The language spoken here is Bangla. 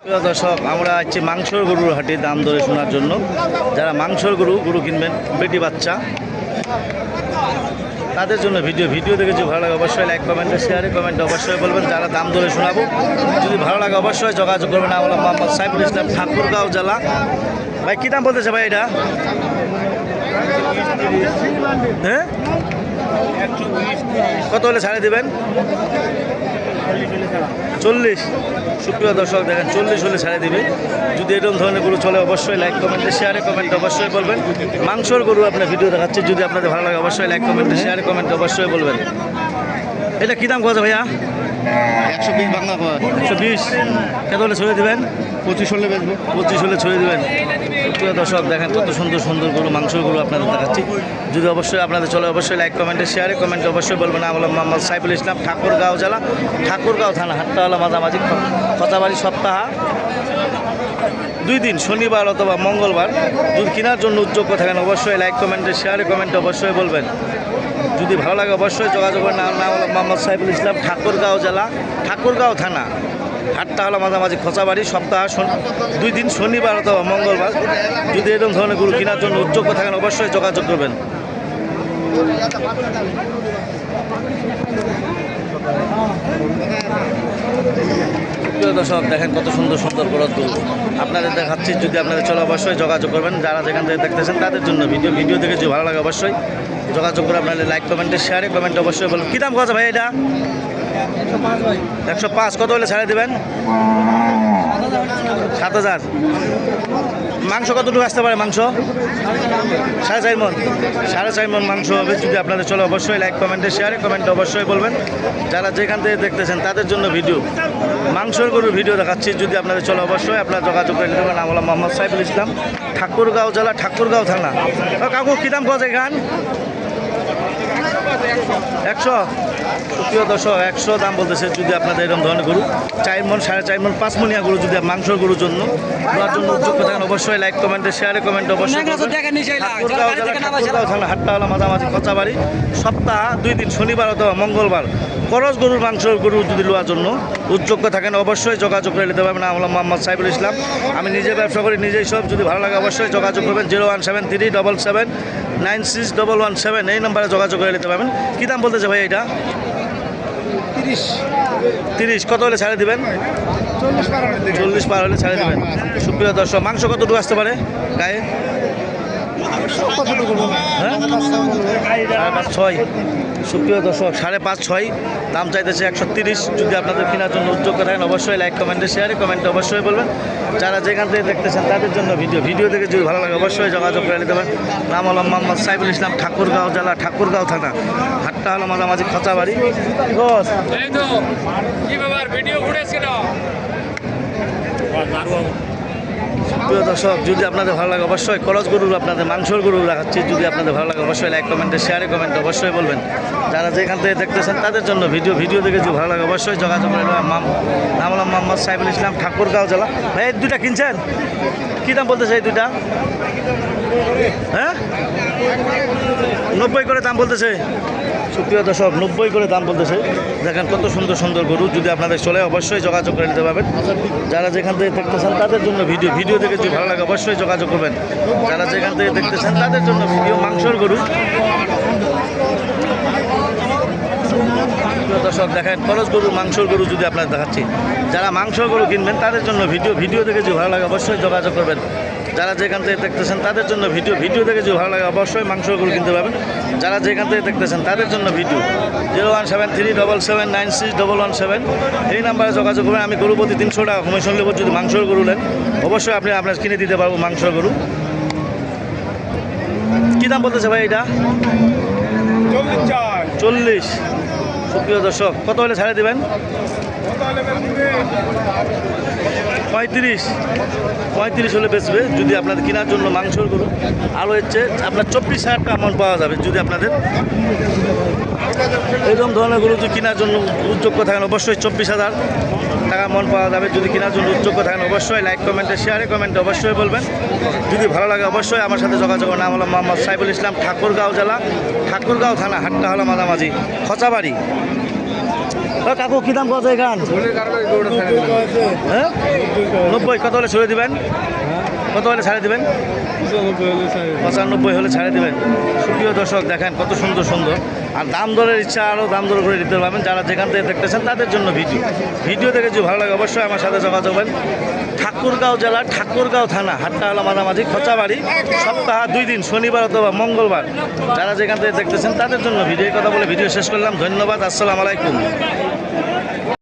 দর্শক, আমরা আছি মাংসর গরুর হাটে দাম দরে শোনার জন্য। যারা মাংসর গরু গরু কিনবেন, বেটি বাচ্চা, তাদের জন্য ভিডিও। ভিডিও দেখে যদি ভালো লাগে, অবশ্যই লাইক কমেন্টে শেয়ারে কমেন্টে অবশ্যই বলবেন যারা দাম দরে শোনাবো। যদি ভালো লাগে, অবশ্যই যোগাযোগ করবেন আমরা মোহাম্মদ সাইফুল ইসলাম, ঠাকুরগাঁও জেলা। ভাই, কী দাম বলতেছে ভাই এটা? হ্যাঁ? কত হলে ছাড়ে দেবেন? চল্লিশ। সুপ্রিয় দর্শক দেখেন চল্লিশ হলে ছাড়ে দিবে। যদি এরকম ধরনের গরু চলে অবশ্যই লাইক কমেন্টে শেয়ারে কমেন্টে অবশ্যই বলবেন। মাংসর গরু আপনার ভিডিও দেখাচ্ছে যদি আপনাদের ভালো লাগে অবশ্যই লাইক কমেন্টে শেয়ারে কমেন্টে অবশ্যই বলবেন। এটা কী দাম কথা ভাইয়া? একশো বিশ বাংলা একশো বিশ। কত হলে ছড়িয়ে দেবেন? পঁচিশ হলে বেচবো। পঁচিশ হলে ছড়িয়ে দেবেন। প্রিয় দর্শক, দেখেন কত সুন্দর সুন্দর গরু মাংসর গরু আপনাদের দেখাচ্ছি। যদি অবশ্যই আপনাদের চলে, অবশ্যই লাইক কমেন্টে শেয়ারে কমেন্টে অবশ্যই বলবেন। আমরা মোহাম্মদ সাইফুল ইসলাম, ঠাকুরগাঁও জেলা, ঠাকুরগাঁও থানা হাট্টাওয়ালা মাঝামাঝি কথাবাড়ি সপ্তাহ। দুই দিন, শনিবার অথবা মঙ্গলবার যদি কেনার জন্য উদ্যোগ থাকেন। অবশ্যই লাইক কমেন্টে শেয়ারে কমেন্টে অবশ্যই বলবেন। যদি ভালো লাগে অবশ্যই যোগাযোগ করেন। নাম নাম মোহাম্মদ সাইফুল ইসলাম, ঠাকুরগাঁও জেলা, ঠাকুরগাঁও থানা। হাটটা হলো মাঝামাঝি খোঁচাবাড়ি, সপ্তাহ দুই দিন শনিবার অথবা মঙ্গলবার। যদি এরকম ধরনের গরু কেনার জন্য উদ্যোগ থাকেন, অবশ্যই যোগাযোগ করবেন। দর্শক, দেখেন কত সুন্দর সুন্দর বলদ গরু আপনাদের দেখাচ্ছি, যদি আপনাদের চলে, অবশ্যই যোগাযোগ করবেন। যারা যেখান থেকে দেখতেছেন, তাদের জন্য ভিডিও ভিডিও দেখে যদি ভালো লাগে, অবশ্যই যোগাযোগ করে আপনাদের লাইক কমেন্টে শেয়ারে কমেন্টে অবশ্যই বলুন। কী দাম কথা ভাই এটা? একশো পাঁচ কত হলে ছাড়ে দেবেন? সাত হাজার। মাংস কতটুকু আসতে পারে মাংস? সাড়ে চার মন। সাড়ে চার মন মাংস হবে। যদি আপনাদের চলে, অবশ্যই লাইক কমেন্টে শেয়ারে কমেন্টে অবশ্যই বলবেন। যারা যেখান থেকে দেখতেছেন, তাদের জন্য ভিডিও মাংসর গরুর ভিডিও দেখাচ্ছি। যদি আপনাদের চলে, অবশ্যই আপনারা যোগাযোগ করে নিতে পারেন আমরা মোহাম্মদ সাইফুল ইসলাম, ঠাকুরগাঁও জেলা, ঠাকুরগাঁও থানা। কাকু, কী দাম কথা এখান? একশো। প্রিয় দর্শক একশো দাম বলতেছে যদি আপনাদের এরকম ধরনের গরু চার মন সাড়ে চার মন পাঁচ মনিয়া গরু যদি মাংসর গরুর জন্য নেওয়ার জন্য উদ্যোগ থাকেন অবশ্যই লাইক কমেন্টে শেয়ারে কমেন্টে অবশ্যই হাট্টাওয়ালা মাঝামাঝি খচাবাড়ি সপ্তাহ দুই দিন শনিবার অথবা মঙ্গলবার করজ গরুর মাংসর গরু যদি নেওয়ার জন্য উদ্যোগ থাকেন অবশ্যই যোগাযোগ করে নিতে পারবেন আমরা মোহাম্মদ সাইফুল ইসলাম। আমি নিজে ব্যবসা করি নিজেই সব যদি ভালো লাগে অবশ্যই যোগাযোগ করবেন zero one seven three double seven nine six double one seven এই নাম্বারে যোগাযোগ করে নিতে পারবেন। কী দাম বলতেছে ভাই এটা? তিরিশ। তিরিশ কত হলে ছাড়ে দেবেন? চল্লিশ পার হলে ছাড়ে দেবেন। সুপ্রিয় দর্শক মাংস কতটুকু আসতে পারে গায়ে? হ্যাঁ? ছয়। সুপ্রিয় দর্শক, সাড়ে পাঁচ, ছয়, দাম চাইতেছে একশো তিরিশ। যদি আপনাদের কেনার জন্য উদ্যোগ থাকেন অবশ্যই লাইক কমেন্টে শেয়ারে কমেন্টে অবশ্যই বলবেন। যারা যেখান থেকে দেখতেছেন তাদের জন্য ভিডিও ভিডিও দেখে যদি ভালো লাগে অবশ্যই যোগাযোগ করে নিতে পারেন। নাম হলো মোহাম্মদ সাইফুল ইসলাম, ঠাকুরগাঁও জেলা, ঠাকুরগাঁও থানা। হাটটা হলো মাঝামাঝি খচাবাড়ি। ভিডিও প্রিয় দর্শক, যদি আপনাদের ভালো লাগে অবশ্যই খরচ গরুর আপনাদের মাংসর গরু রাখাচ্ছি যদি আপনাদের ভালো লাগে অবশ্যই লাইক কমেন্টে শেয়ারে কমেন্ট অবশ্যই বলবেন। যারা যেখান থেকে দেখতেছেন তাদের জন্য ভিডিও ভিডিও দেখে যদি ভালো লাগে অবশ্যই যোগাযোগ করে নাম হলাম মোহাম্মদ সাইফুল ইসলাম, ঠাকুরগাঁও জেলা। ভাই দুইটা কিনছেন? কী দাম বলতেছে এই দুইটা? হ্যাঁ? নব্বই করে দাম বলতেছে। সুপ্রিয় দর্শক, নব্বই করে দাম বলতেছে। দেখেন কত সুন্দর সুন্দর গরু। যদি আপনাদের চলে, অবশ্যই যোগাযোগ করে নিতে পারবেন। যারা যেখান থেকে দেখতেছেন, তাদের জন্য ভিডিও ভিডিও দেখে যদি ভালো লাগে, অবশ্যই যোগাযোগ করবেন। যারা যেখান থেকে দেখতেছেন, তাদের জন্য ভিডিও মাংসর গরু। দর্শক, দেখেন খরচ গরু, মাংসর গরু যদি আপনাদের দেখাচ্ছি। যারা মাংসর গরু কিনবেন, তাদের জন্য ভিডিও ভিডিও দেখে যদি ভালো লাগে, অবশ্যই যোগাযোগ করবেন। যারা যেখান থেকে দেখতেছেন তাদের জন্য ভিডিও। ভিডিও দেখে যদি ভালো লাগে অবশ্যই মাংসর গরু কিনতে পাবেন যারা যেখান থেকে দেখতেছেন তাদের জন্য video. Zero one seven three double seven nine six double one seven. এই নাম্বারে যোগাযোগ করবেন। আমি গরু প্রতি তিনশো টাকা কমিশন নেব যদি মাংসর গরু নেন। অবশ্যই আপনি আপনার কিনে দিতে পারব মাংসর গরু। কী দাম বলতেছে ভাই এটা? চল্লিশ সুপ্রিয় দর্শক কত হলে ছাড়ে দেবেন? পঁয়ত্রিশ। পঁয়ত্রিশ হলে বেচবে, যদি আপনাদের কেনার জন্য মাংসর গরু। আলো হচ্ছে, আপনার চব্বিশ হাজার টাকা মন পাওয়া যাবে যদি আপনাদের। এরকম ধরনের গরু যদি কেনার জন্য উদ্যোগ থাকেন, অবশ্যই চব্বিশ হাজার টাকা মন পাওয়া যাবে। যদি কেনার জন্য উদ্যোগ থাকেন, অবশ্যই লাইক কমেন্টে শেয়ারে কমেন্টে অবশ্যই বলবেন। যদি ভালো লাগে অবশ্যই আমার সাথে যোগাযোগ নাম হলো মোহাম্মদ সাইফুল ইসলাম, ঠাকুরগাঁও জেলা, ঠাকুরগাঁও থানা হাটটা হলো মাঝামাঝি খচাবাড়ি। কাকু কি দাম কত এখান? হ্যাঁ? নব্বই কত হলে ছড়িয়ে দিবেন? কত হলে ছাড়ে দিবেন। পঁচানব্বই হলে ছাড়ে দিবেন। সুপ্রিয় দর্শক দেখেন কত সুন্দর সুন্দর। আর দাম দরের ইচ্ছা আরও দাম দর করে দিতে পারবেন। যারা যেখান থেকে দেখতেছেন, তাদের জন্য ভিডিও। ভিডিও দেখে যদি ভালো লাগে, অবশ্যই আমার সাথে যোগাযোগ হবেন ঠাকুরগাঁও জেলার ঠাকুরগাঁও থানা হাটটা হলো মাঝামাঝি, খোঁচাবাড়ি, সপ্তাহ দুই দিন, শনিবার অথবা মঙ্গলবার। যারা যেখান থেকে দেখতেছেন, তাদের জন্য ভিডিও। কথা বলে ভিডিও শেষ করলাম। ধন্যবাদ, আসসালামু আলাইকুম।